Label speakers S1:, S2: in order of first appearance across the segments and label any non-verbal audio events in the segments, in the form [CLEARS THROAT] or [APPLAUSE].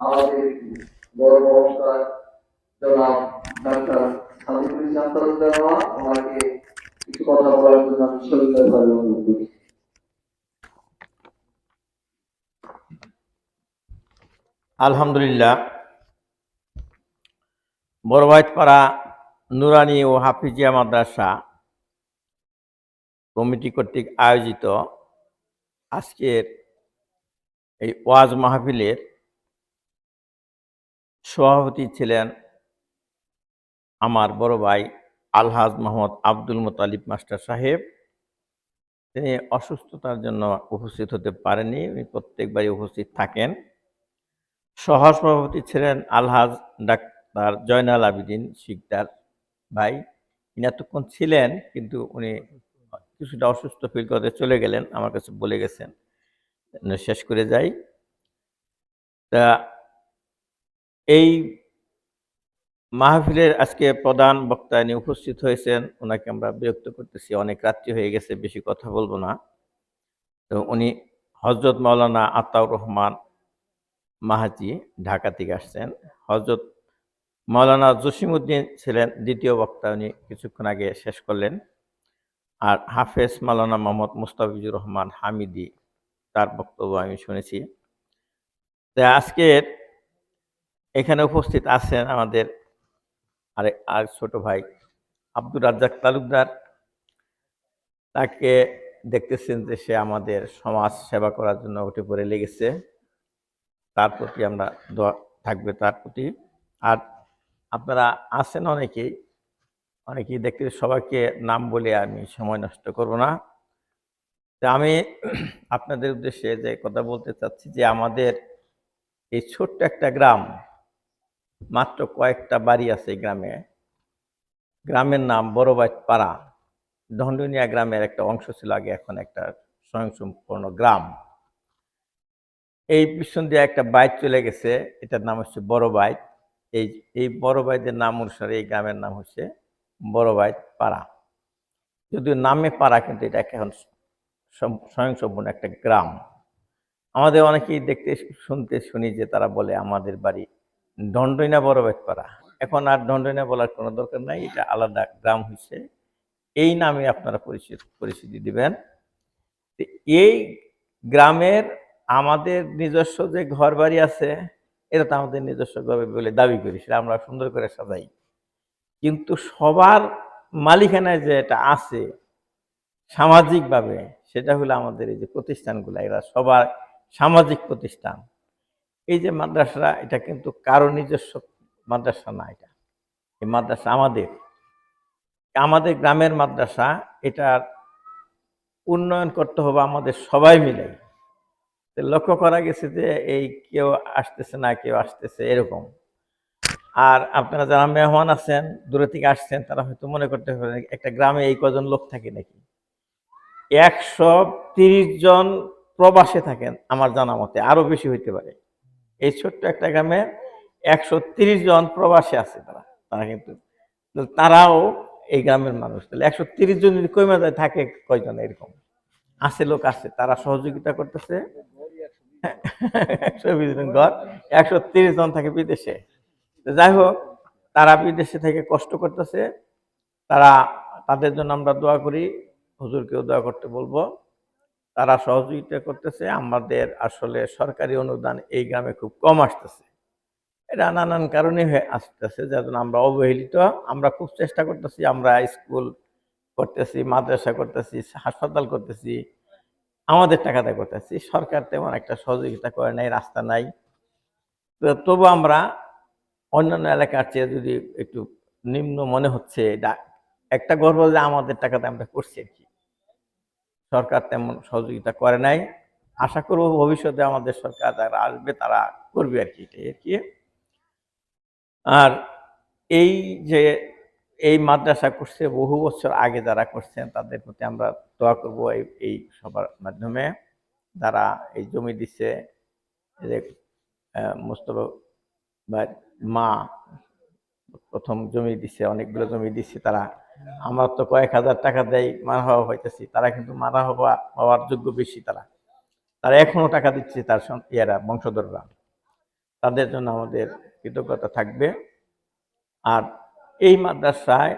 S1: আমাদের বড় মহঙ্কার জনাব ডাক্তার সাদিকুল ইসলাম তালুকদার ওনাকে কিছু কথা বলার জন্য আমি সবিনয়ভাবে অনুরোধ করি
S2: আলহামদুলিল্লাহ। বড়ভাইতপাড়া নুরানি ও হাফিজিয়া মাদ্রাসা কমিটি কর্তৃক আয়োজিত আজকের এই ওয়াজ মাহফিলের সভাপতি ছিলেন আমার বড় ভাই আলহাজ মোহাম্মদ আব্দুল মোতালিব মাস্টার সাহেব। তিনি অসুস্থতার জন্য উপস্থিত হতে পারেনি উনি প্রত্যেকবারই উপস্থিত থাকেন। সহসভাপতি ছিলেন আলহাজ ডাক্তার জয়নাল আবিদিন শিকদার ভাই। ইনি এতক্ষণ ছিলেন, কিন্তু উনি কিছুটা অসুস্থ ফিল করতে চলে গেলেন, আমার কাছে বলে গেছেন। শেষ করে যাই। তা এই মাহফিলের আজকে প্রধান বক্তা ইনি উপস্থিত হয়েছেন, ওনাকে আমরা বিরক্ত করতেছি। অনেক রাত্রি হয়ে গেছে, বেশি কথা বলব না। তো উনি হজরত মাওলানা আতাউর রহমান মাহাজি ঢাকা থেকে আসছেন। হজরত মাওলানা জসিমউদ্দিন ছিলেন দ্বিতীয় বক্তা, উনি কিছুক্ষণ আগে শেষ করলেন। আর হাফেজ মাওলানা মোহাম্মদ মুস্তাফিজুর রহমান হামিদি তার বক্তব্য আমি শুনেছি। তা আজকের এখানে উপস্থিত আছেন আমাদের আরেক আর ছোট ভাই আব্দুর রাজ্জাক তালুকদার। তাকে দেখতেছেন যে সে আমাদের সমাজ সেবা করার জন্য উঠে পড়ে লেগেছে। তার প্রতি আমরা দোয়া থাকবে তার প্রতি। আর আপনারা আছেন অনেকেই অনেকেই দেখতে সবাইকে নাম বলে আমি সময় নষ্ট করব না। তা আমি [CLEARS THROAT] আপনাদের উদ্দেশ্যে যে কথা বলতে চাচ্ছি যে আমাদের এই ছোট্ট একটা গ্রাম, মাত্র কয়েকটা বাড়ি আছে গ্রামে। গ্রামের নাম বড়বাইট পাড়া দণ্ডনিয়া গ্রামের একটা অংশ ছিল আগে এখন একটা স্বয়ংসম্পূর্ণ গ্রাম। এই পিছন দিয়ে একটা বাইক চলে গেছে, এটার নাম হচ্ছে বড় বাইক এই এই বড় বাইদের নাম অনুসারে এই গ্রামের নাম হচ্ছে বড় বাইক পাড়া যদিও নামে পাড়া, কিন্তু এটা এখন স্বয়ংসম্পূর্ণ একটা গ্রাম। আমাদের অনেকেই দেখতে শুনতে শুনি যে তারা বলে, আমাদের বাড়ি দণ্ডইনা বড় পাড়া এখন আর দণ্ডইনা বলার কোনো দরকার নাই, এটা আলাদা গ্রাম হয়েছে এই নামে আপনারা পরিচিত, পরিচিতি দিবেন। এই গ্রামের আমাদের নিজস্ব যে ঘর বাড়ি আছে, এটা তো আমাদের নিজস্ব ঘর বলে দাবি করি, সেটা আমরা সুন্দর করে সাজাই। কিন্তু সবার মালিকানায় যে এটা আছে, সামাজিকভাবে সেটা হলো আমাদের এই যে প্রতিষ্ঠানগুলো, এরা সবার সামাজিক প্রতিষ্ঠান। এই যে মাদ্রাসা এটা কিন্তু কারও নিজস্ব মাদ্রাসা না এটা। এই মাদ্রাসা আমাদের। আমাদের গ্রামের মাদ্রাসা, এটার উন্নয়ন করতে হবে আমাদের সবাই মিলে লক্ষ্য করা গেছে যে এই কেউ আসতেছে না, কেউ আসতেছে এরকম। আর আপনারা যারা মেহমান আছেন, দূরে থেকে আসছেন, তারা হয়তো মনে করতে পারেন, একটা গ্রামে এই কজন লোক থাকে নাকি? একশো তিরিশ জন প্রবাসে থাকেন, আমার জানা মতে আরও বেশি হইতে পারে। এই ছোট্ট একটা গ্রামে একশো তিরিশ জন প্রবাসে আছে তারা। তারা কিন্তু, তারাও এই গ্রামের মানুষ। তাহলে একশো তিরিশ জন যদি কমে যায়, থাকে কয়জন এরকম? আছে লোক আছে, তারা সহযোগিতা করতেছে। একশো বিশ জন ঘর, একশো তিরিশ জন থাকে বিদেশে। যাই হোক, তারা বিদেশে থেকে কষ্ট করতেছে। তারা, তাদের জন্য আমরা দোয়া করি। হুজুরকেও দোয়া করতে বলব, তারা সহযোগিতা করতেছে, আমাদের আসলে সরকারি অনুদান এই গ্রামে খুব কম আসতেছে। এটা নানান কারণে হয়ে আসতেছে, যার জন্য আমরা অবহেলিত, আমরা খুব চেষ্টা করতেছি, আমরা স্কুল করতেছি, মাদ্রাসা করতেছি, হাসপাতাল করতেছি, আমাদের টাকাতে করতেছি, সরকার তেমন একটা সহযোগিতা করে নাই, রাস্তা নাই। তো তবু আমরা অন্যান্য এলাকার চেয়ে যদি একটু নিম্ন মনে হচ্ছে, এটা একটা গর্ব যে আমাদের টাকাতে আমরা করছি আর কি। সরকার তেমন সহযোগিতা করে নাই। আশা করব ভবিষ্যতে আমাদের সরকার যারা আসবে তারা করবে আর কি, এটাই আর কি। আর এই যে এই মাদ্রাসা করছে, বহু বছর আগে যারা করছেন তাদের প্রতি আমরা দোয়া করব এই এই সবার মাধ্যমে। যারা এই জমি দিচ্ছে যে মোস্তফা ভাই মা প্রথম জমি দিচ্ছে অনেকগুলো জমি দিচ্ছে তারা আমার তো কয়েক হাজার টাকা দেয় মারা হওয়া হইতেছি, তারা কিন্তু মারা হওয়া, হওয়ার যোগ্য বেশি তারা। তারা এখনও টাকা দিচ্ছে তার ইয়েরা, বংশধররা। তাদের জন্য আমাদের কৃতজ্ঞতা থাকবে। আর এই মাদ্রাসায়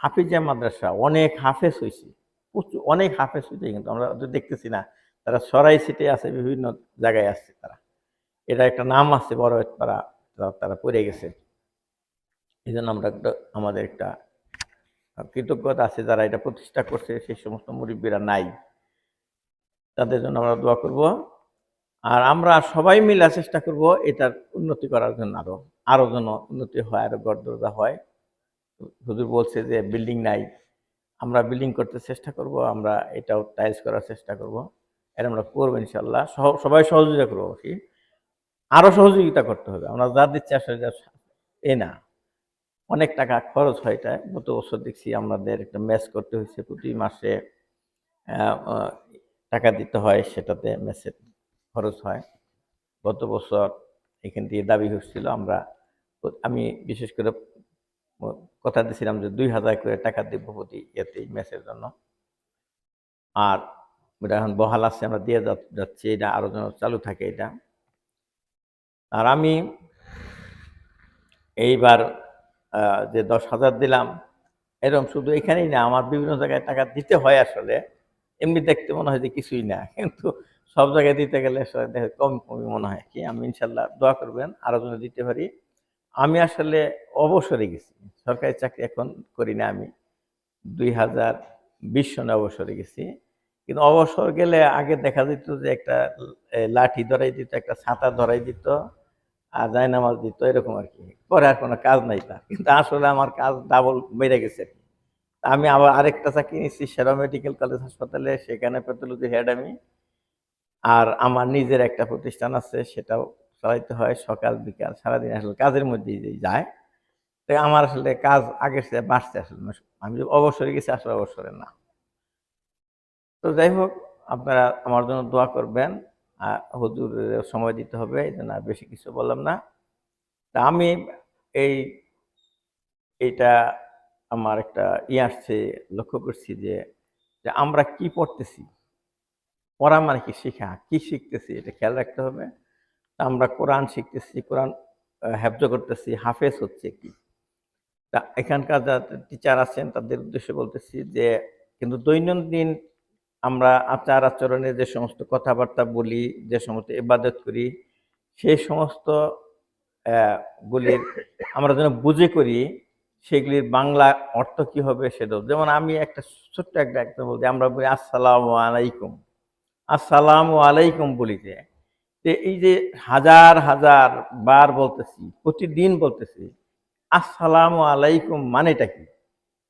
S2: হাফিজা মাদ্রাসা অনেক হাফেজ হয়েছে প্রচুর, অনেক হাফেজ হয়েছে কিন্তু আমরা তো দেখতেছি না। তারা সরাই সিটে আছে, বিভিন্ন জায়গায় আসছে তারা। এটা একটা নাম আছে বড় পাড়া তারা পড়ে গেছে। এই জন্য আমরা একটা, আমাদের একটা কৃতজ্ঞতা আছে যারা এটা প্রতিষ্ঠা করছে, সেই সমস্ত মুরব্বীরা নাই। তাদের জন্য আমরা দোয়া করব। আর আমরা সবাই মিলে চেষ্টা করব এটার উন্নতি করার জন্য আরও আরও যেন উন্নতি হয়, আরও গড়দরজা হয়। হুজুর বলছে যে বিল্ডিং নাই। আমরা বিল্ডিং করতে চেষ্টা করব, আমরা এটাও টাইলস করার চেষ্টা করব। এটা আমরা করব ইনশাল্লাহ সবাই সহযোগিতা করব কি আরও সহযোগিতা করতে হবে। আমরা যা দিচ্ছি আসলে এ না। অনেক টাকা খরচ হয় এটা। গত বছর দেখছি আমাদের একটা ম্যাচ করতে হয়েছে প্রতি মাসে টাকা দিতে হয় সেটাতে ম্যাচের খরচ হয়। গত বছর এখান থেকে দাবি হচ্ছিল আমরা, আমি বিশেষ করে কথা দিয়েছিলাম যে দুই হাজার করে টাকা দেব প্রতি এতে ম্যাচের জন্য। আর এটা এখন বহাল আছে, আমরা দিয়ে যাচ্ছি, এটা আরও যেন চালু থাকে এটা। আর আমি এইবার যে দশ হাজার দিলাম এরকম শুধু এখানেই না, আমার বিভিন্ন জায়গায় টাকা দিতে হয় আসলে। এমনি দেখতে মনে হয় যে কিছুই না, কিন্তু সব জায়গায় দিতে গেলে আসলে দেখে কম কমই মনে হয় কি। আমি ইনশাল্লাহ দোয়া করবেন, আরও যেন দিতে পারি। আমি আসলে অবসরে গেছি, সরকারি চাকরি এখন করি না আমি। দুই হাজার বিশ সনে অবসরে গেছি। কিন্তু অবসর গেলে আগে দেখা যেত যে একটা লাঠি ধরাই দিত, একটা ছাতা ধরাই দিত। আর যায় নামাজ দিত, এরকম আর কি। পরে আর কোনো কাজ নাই তার। কিন্তু আসলে আমার কাজ ডাবল বেড়ে গেছে তা আমি আবার আরেকটা চাকরি নিচ্ছি সেরা মেডিকেল কলেজ হাসপাতালে। সেখানে প্যাথোলজি হেড আমি। আর আমার নিজের একটা প্রতিষ্ঠান আছে, সেটাও চালাইতে হয় সকাল, বিকাল, সারাদিন। আসলে কাজের মধ্যেই যায়। তাই আমার আসলে কাজ আগের চেয়ে বাড়ছে আসলে। আমি অবসরে গেছি, আসলে অবসরে না। তো যাই হোক, আপনারা আমার জন্য দোয়া করবেন। আর হুজুর সময় দিতে হবে এই জন্য বেশি কিছু বললাম না। তা আমি এই এইটা আমার একটা ই আসছে লক্ষ্য করছি যে আমরা কি পড়তেছি? পড়া মানে কি শেখা? কি শিখতেছি? এটা খেয়াল রাখতে হবে। আমরা কোরআন শিখতেছি কোরআন আহ, করতেছি হাফেজ হচ্ছে কি? তা এখানকার যারা টিচার আছেন তাদের উদ্দেশ্যে বলতেছি যে কিন্তু দৈনন্দিন আমরা আচার আচরণে যে সমস্ত কথাবার্তা বলি, যে সমস্ত ইবাদত করি, সেই সমস্ত গুলির আমরা যেন বুঝে করি, সেগুলির বাংলা অর্থ কি হবে সেটাও। যেমন আমি একটা ছোট্ট একটা একটা বলতে, আমরা বলি আসসালামু আলাইকুম। আসসালামু আলাইকুম বলি যে যে এই যে হাজার হাজার বার বলতেছি, প্রতিদিন বলতেছি, আসসালামু আলাইকুম মানেটা কি?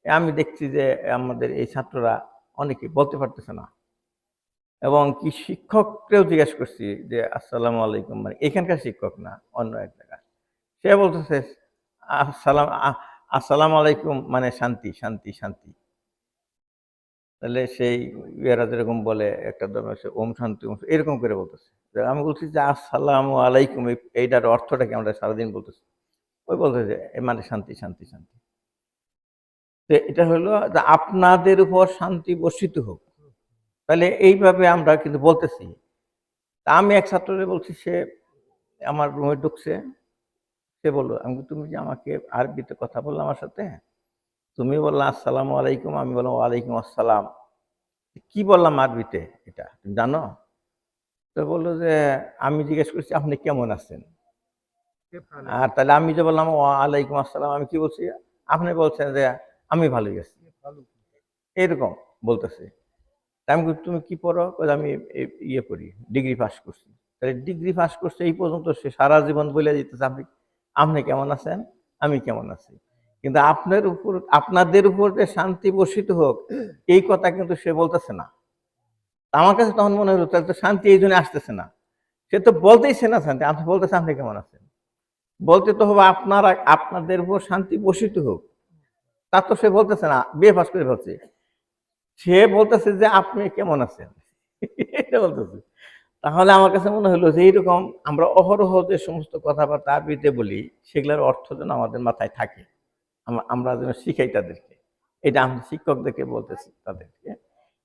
S2: আমি দেখছি যে আমাদের এই ছাত্ররা অনেকে বলতে পারতেছে না। এবং কি শিক্ষককেও জিজ্ঞেস করছি যে, আসসালামু আলাইকুম। মানে এখানকার শিক্ষক না, অন্য এক জায়গায় সে বলতেছে, আসসালাম আসসালামু আলাইকুম মানে শান্তি শান্তি শান্তি। তাহলে সেই ইয়েরা যেরকম বলে, একটা ধর্ম সে ওম শান্তি, ওম এরকম করে বলতেছে। আমি বলছি যে, আসসালামু আলাইকুম এইটার অর্থটাকে আমরা সারাদিন বলতেছি? ওই বলতেছে মানে শান্তি শান্তি শান্তি। তো এটা হলো যে আপনাদের উপর শান্তি বর্ষিত হোক। তাহলে এইভাবে আমরা কিন্তু বলতেছি। তা আমি এক ছাত্ররে বলছি সে আমার রুমে ঢুকছে। সে বলল আমি তুমি যে আমাকে আরবিতে কথা বলল আমার সাথে? তুমি বললা আসসালামু আলাইকুম। আমি বললাম ওয়ালাইকুম আসসালাম। কি বললাম আরবিতে এটা? তুমি জানো? তো বলল যে আমি জিজ্ঞেস করছি আপনি কেমন আছেন? আর তাহলে আমি যে বললাম ওয়ালাইকুম আসসালাম। আমি কি বলছি? আপনি বলছেন যে আমি ভালোই আছি। এরকম বলতেছে। আমি তুমি কি পড়ো? আমি ইয়ে করি ডিগ্রি পাস করছি। তাহলে ডিগ্রি পাস করছে এই পর্যন্ত সে সারা জীবন বলে দিতেছে আপনি আপনি কেমন আছেন? আমি কেমন আছি। কিন্তু আপনার উপর আপনাদের উপর যে শান্তি বর্ষিত হোক এই কথা কিন্তু সে বলতেছে না। আমার কাছে তখন মনে হলো তাহলে তো শান্তি এই জন্য আসতেছে না। সে তো বলতেইছে না শান্তি আপনি বলতেছে আপনি কেমন আছেন? বলতে তো হবে আপনারা আপনাদের উপর শান্তি বর্ষিত হোক। তা তো সে বলতেছে না, বিয়ে পাস করে বলছে সে বলতেছে যে, আপনি কেমন আছেন? [LAUGHS] এটা বলতেছে। তাহলে আমার কাছে মনে হলো যে, এইরকম আমরা অহরহ যে সমস্ত কথাবার্তা আরবিতে বলি, সেগুলোর অর্থ যেন আমাদের মাথায় থাকে। আমরা যেন শিখাই তাদেরকে। এটা আমরা শিক্ষকদেরকে বলতেছি তাদেরকে।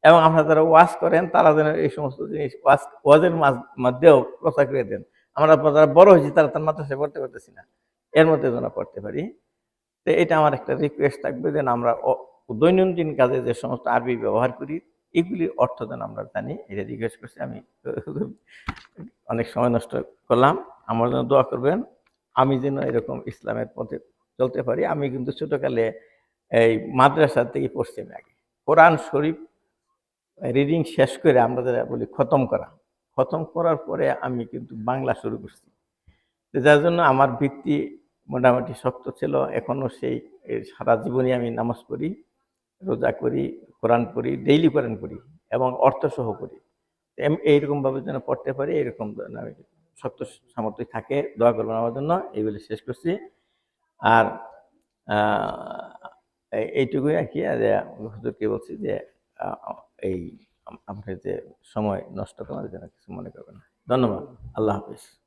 S2: এবং আপনারা যারা ওয়াজ করেন, তারা যেন এই সমস্ত জিনিস ওয়াজ, ওয়াজের মধ্যেও প্রচার করে দেন। আমরা যারা বড় হয়েছি, তারা তার মাদ্রাসায় পড়তে পারতেছি না। এর মধ্যে যেন পড়তে পারি। তো এটা আমার একটা রিকোয়েস্ট থাকবে যেন আমরা দৈনন্দিন কাজে যে সমস্ত আরবি ব্যবহার করি, এগুলির অর্থ যেন আমরা জানি, এটা রিকোয়েস্ট করছি। আমি অনেক সময় নষ্ট করলাম, আমার জন্য দোয়া করবেন। আমি যেন এরকম ইসলামের পথে চলতে পারি। আমি কিন্তু ছোটকালে এই মাদ্রাসা থেকে আমি আগে। কোরআন শরীফ রিডিং শেষ করে আমরা যারা বলি খতম করা। খতম করার পরে আমি কিন্তু বাংলা শুরু করছি। যার জন্য আমার ভিত্তি মোটামুটি শক্ত ছিল। এখনও সেই সারা জীবনই আমি নামাজ পড়ি, রোজা করি, কোরআন পড়ি ডেইলি কোরআন পড়ি এবং অর্থ সহ পড়ি এম- এইরকমভাবে যেন পড়তে পারি, এরকম আমি শক্ত সামর্থ্য থাকে, দোয়া করবেন আমার জন্য এই বলে শেষ করছি। আর এইটুকুই আর কি হুজুরকে বলছি যে এই আপনার যে সময় নষ্ট করার জন্য কিছু মনে করবেন না। ধন্যবাদ। আল্লাহ হাফিজ।